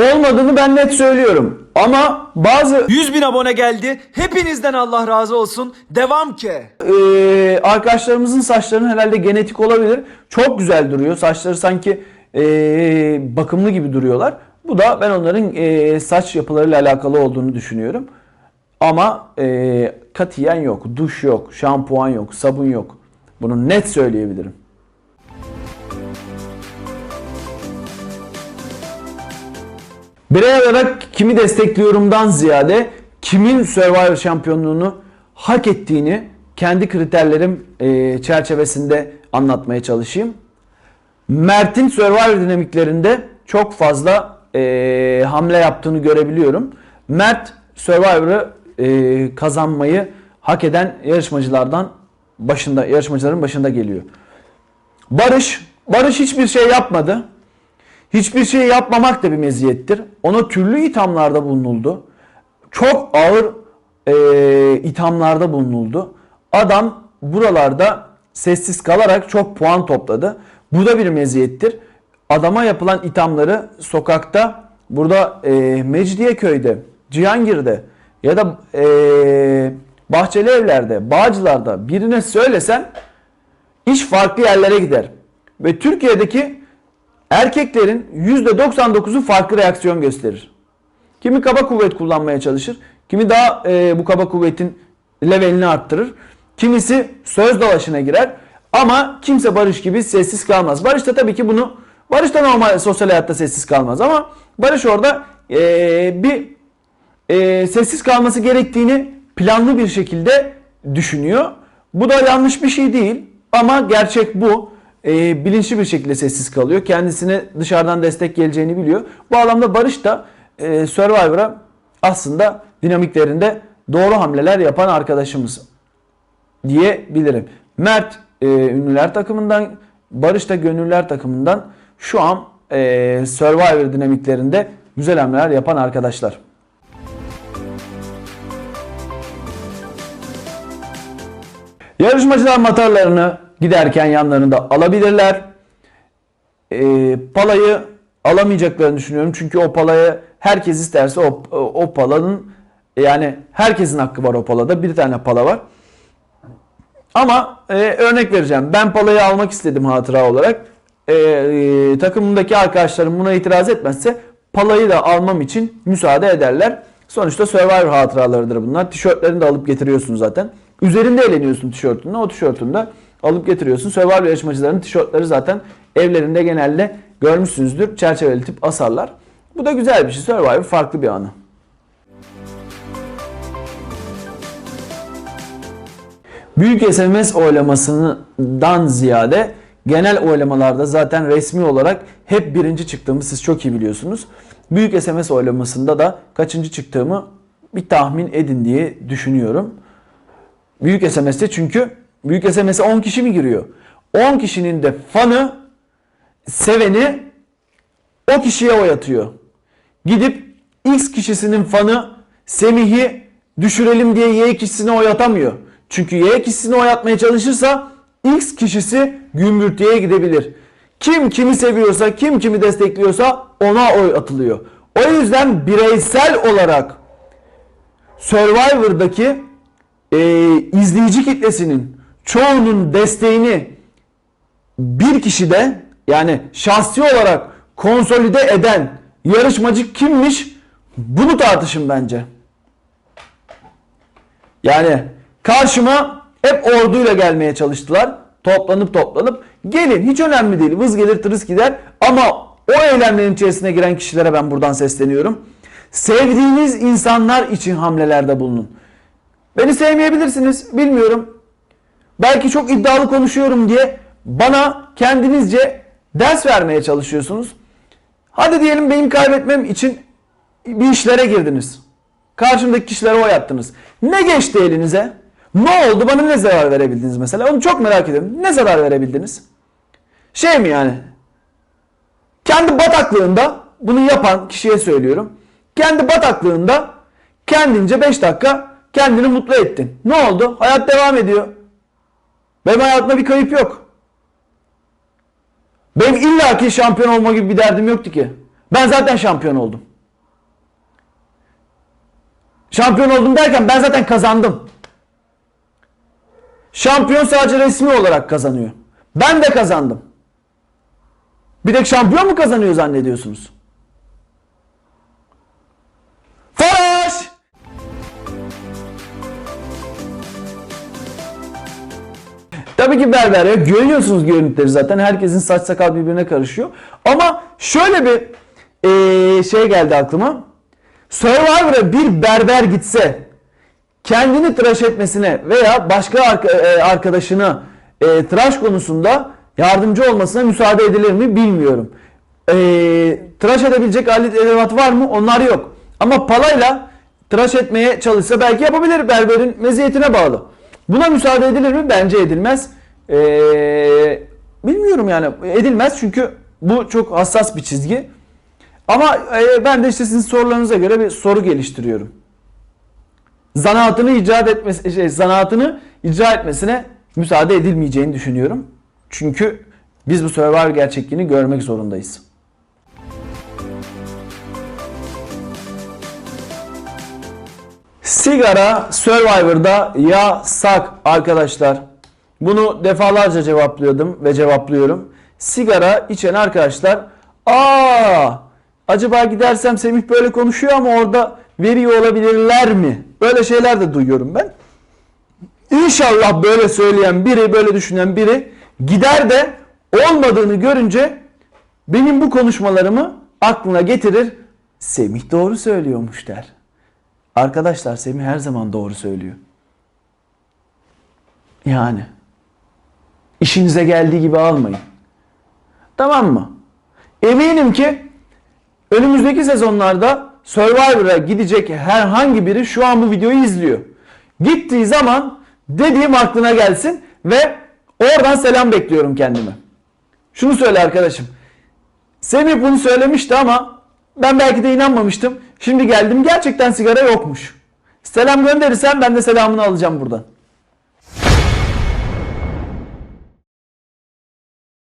Olmadığını ben net söylüyorum. Ama bazı 100 bin abone geldi. Hepinizden Allah razı olsun. Devam ki. e, arkadaşlarımızın saçlarının herhalde genetik olabilir. Çok güzel duruyor. Saçları sanki e, bakımlı gibi duruyorlar. Bu da ben onların e, saç yapılarıyla alakalı olduğunu düşünüyorum. Ama e, katiyen yok, duş yok, şampuan yok, sabun yok. Bunu net söyleyebilirim. Birey olarak kimi destekliyorumdan ziyade kimin Survivor şampiyonluğunu hak ettiğini kendi kriterlerim e, çerçevesinde anlatmaya çalışayım. Mert'in Survivor dinamiklerinde çok fazla e, hamle yaptığını görebiliyorum. Mert Survivor'ı e, kazanmayı hak eden yarışmacılardan başında yarışmacıların başında geliyor. Barış Barış hiçbir şey yapmadı. Hiçbir şey yapmamak da bir meziyettir. Ona türlü ithamlarda bulunuldu. Çok ağır e, ithamlarda bulunuldu. Adam buralarda sessiz kalarak çok puan topladı. Bu da bir meziyettir. Adama yapılan ithamları sokakta, burada e, Mecidiyeköy'de, Cihangir'de ya da e, Bahçeli Evler'de, Bağcılar'da birine söylesen iş farklı yerlere gider. Ve Türkiye'deki Erkeklerin %99'u farklı reaksiyon gösterir. Kimi kaba kuvvet kullanmaya çalışır. Kimi daha e, bu kaba kuvvetin levelini arttırır. Kimisi söz dalaşına girer. Ama kimse Barış gibi sessiz kalmaz. Barış da tabii ki bunu Barış da normal sosyal hayatta sessiz kalmaz ama Barış orada e, bir e, sessiz kalması gerektiğini planlı bir şekilde düşünüyor. Bu da yanlış bir şey değil ama gerçek bu. E, bilinçli bir şekilde sessiz kalıyor. Kendisine dışarıdan destek geleceğini biliyor. Bu alanda Barış da e, Survivor'a aslında dinamiklerinde doğru hamleler yapan arkadaşımız diyebilirim. Mert e, ünlüler takımından, Barış da gönüllüler takımından şu an e, Survivor dinamiklerinde güzel hamleler yapan arkadaşlar. Yarışmacılar matarlarını giderken yanlarında alabilirler. Ee, palayı alamayacaklarını düşünüyorum. Çünkü o palayı herkes isterse o, o, palanın yani herkesin hakkı var o palada. Bir tane pala var. Ama e, örnek vereceğim. Ben palayı almak istedim hatıra olarak. E, e, takımımdaki arkadaşlarım buna itiraz etmezse palayı da almam için müsaade ederler. Sonuçta Survivor hatıralarıdır bunlar. Tişörtlerini de alıp getiriyorsun zaten. Üzerinde eğleniyorsun tişörtünle. O tişörtünü de alıp getiriyorsun. Survivor yarışmacılarının tişörtleri zaten evlerinde genelde görmüşsünüzdür. Çerçeveli tip asarlar. Bu da güzel bir şey. Survivor farklı bir anı. Büyük SMS oylamasından ziyade genel oylamalarda zaten resmi olarak hep birinci çıktığımı siz çok iyi biliyorsunuz. Büyük SMS oylamasında da kaçıncı çıktığımı bir tahmin edin diye düşünüyorum. Büyük SMS'te çünkü büyük SMS'e 10 kişi mi giriyor? 10 kişinin de fanı, seveni o kişiye oy atıyor. Gidip X kişisinin fanı Semih'i düşürelim diye Y kişisine oy atamıyor. Çünkü Y kişisine oy atmaya çalışırsa X kişisi gümbürtüye gidebilir. Kim kimi seviyorsa, kim kimi destekliyorsa ona oy atılıyor. O yüzden bireysel olarak Survivor'daki e, izleyici kitlesinin çoğunun desteğini bir kişide yani şahsi olarak konsolide eden yarışmacı kimmiş? Bunu tartışın bence. Yani karşıma hep orduyla gelmeye çalıştılar. Toplanıp toplanıp gelin hiç önemli değil vız gelir tırıs gider ama o eylemlerin içerisine giren kişilere ben buradan sesleniyorum. Sevdiğiniz insanlar için hamlelerde bulunun. Beni sevmeyebilirsiniz bilmiyorum. Belki çok iddialı konuşuyorum diye bana kendinizce ders vermeye çalışıyorsunuz. Hadi diyelim benim kaybetmem için bir işlere girdiniz. Karşımdaki kişilere oy attınız. Ne geçti elinize? Ne oldu? Bana ne zarar verebildiniz mesela? Onu çok merak ediyorum. Ne zarar verebildiniz? Şey mi yani? Kendi bataklığında bunu yapan kişiye söylüyorum. Kendi bataklığında kendince 5 dakika kendini mutlu ettin. Ne oldu? Hayat devam ediyor. Benim hayatımda bir kayıp yok. Benim illaki şampiyon olma gibi bir derdim yoktu ki. Ben zaten şampiyon oldum. Şampiyon oldum derken ben zaten kazandım. Şampiyon sadece resmi olarak kazanıyor. Ben de kazandım. Bir tek şampiyon mu kazanıyor zannediyorsunuz? Tabii ki berber ya. Görüyorsunuz görüntüleri zaten. Herkesin saç sakal birbirine karışıyor. Ama şöyle bir eee, şey geldi aklıma. Survivor'a bir berber gitse kendini tıraş etmesine veya başka arka- arkadaşına e, tıraş konusunda yardımcı olmasına müsaade edilir mi bilmiyorum. E, tıraş edebilecek alet edevat var mı? Onlar yok. Ama palayla tıraş etmeye çalışsa belki yapabilir. Berberin meziyetine bağlı. Buna müsaade edilir mi? Bence edilmez. E, bilmiyorum yani. Edilmez çünkü bu çok hassas bir çizgi. Ama e, ben de işte sizin sorularınıza göre bir soru geliştiriyorum zanaatını icat etmesi şey, zanaatını icra etmesine müsaade edilmeyeceğini düşünüyorum. Çünkü biz bu Survivor gerçekliğini görmek zorundayız. Sigara Survivor'da yasak arkadaşlar. Bunu defalarca cevaplıyordum ve cevaplıyorum. Sigara içen arkadaşlar aa acaba gidersem Semih böyle konuşuyor ama orada veriyor olabilirler mi? Böyle şeyler de duyuyorum ben. İnşallah böyle söyleyen biri, böyle düşünen biri gider de olmadığını görünce benim bu konuşmalarımı aklına getirir. Semih doğru söylüyormuş der. Arkadaşlar Semih her zaman doğru söylüyor. Yani işinize geldiği gibi almayın. Tamam mı? Eminim ki önümüzdeki sezonlarda Survivor'a gidecek herhangi biri şu an bu videoyu izliyor. Gittiği zaman dediğim aklına gelsin ve oradan selam bekliyorum kendime. Şunu söyle arkadaşım. Semih bunu söylemişti ama ben belki de inanmamıştım. Şimdi geldim gerçekten sigara yokmuş. Selam gönderirsen ben de selamını alacağım buradan.